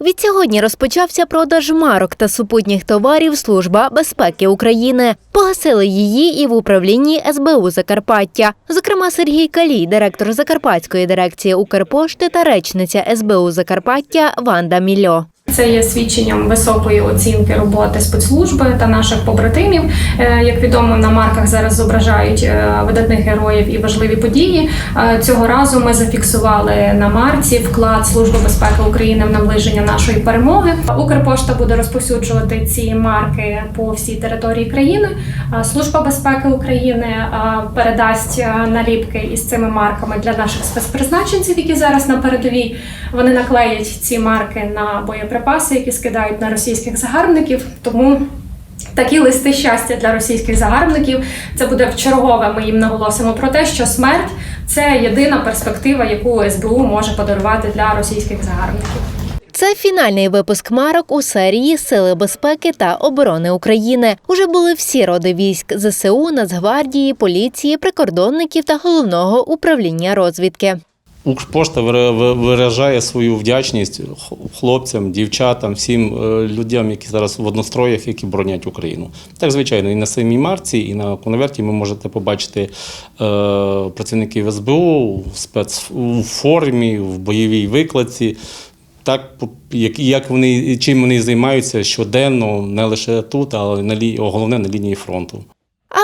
Відсьогодні розпочався продаж марок та супутніх товарів Служба безпеки України. Погасили її і в управлінні СБУ Закарпаття. Зокрема, Сергій Калій, директор Закарпатської дирекції Укрпошти та речниця СБУ Закарпаття Ванда Мільо. Це є свідченням високої оцінки роботи спецслужби та наших побратимів. Е, Як відомо, на марках зараз зображають е, видатних героїв і важливі події. Е, Цього разу ми зафіксували на марці вклад Служби безпеки України в наближення нашої перемоги. Укрпошта буде розповсюджувати ці марки по всій території країни. Служба безпеки України передасть наліпки із цими марками для наших спецпризначенців, які зараз на передовій. Вони наклеять ці марки на боєприпаси, які скидають на російських загарбників. Тому такі листи щастя для російських загарбників. Це буде вчергове. Ми їм наголосимо про те, що смерть це єдина перспектива, яку СБУ може подарувати для російських загарбників. Це фінальний випуск марок у серії Сили безпеки та оборони України. Уже були всі роди військ ЗСУ, Нацгвардії, поліції, прикордонників та головного управління розвідки. Укрпошта вира- виражає свою вдячність хлопцям, дівчатам, всім е, людям, які зараз в одностроях, які боронять Україну. Так, звичайно, і на самій марці, і на конверті ви можете побачити е, працівників СБУ в спец в бойовій викладці. Так, як, як вони чим вони займаються щоденно, не лише тут, але на лі, головне на лінії фронту.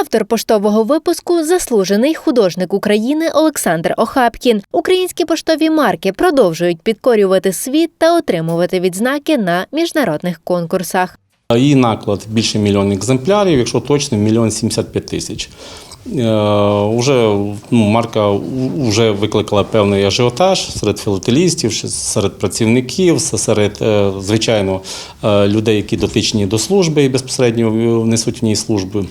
Автор поштового випуску заслужений художник України Олександр Охапкін. Українські поштові марки продовжують підкорювати світ та отримувати відзнаки на міжнародних конкурсах. Її наклад більше мільйона екземплярів, якщо точно, мільйон 75 тисяч. Е, Уже ну, марка вже викликала певний ажіотаж серед філателістів, серед працівників, серед, е, звичайно, е, людей, які дотичні до служби і безпосередньо несуть в ній служби.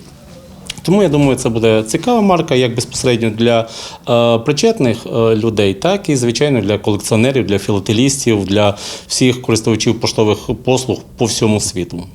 Тому я думаю, це буде цікава марка як безпосередньо для е, причетних е, людей, так і звичайно для колекціонерів, для філателістів, для всіх користувачів поштових послуг по всьому світу.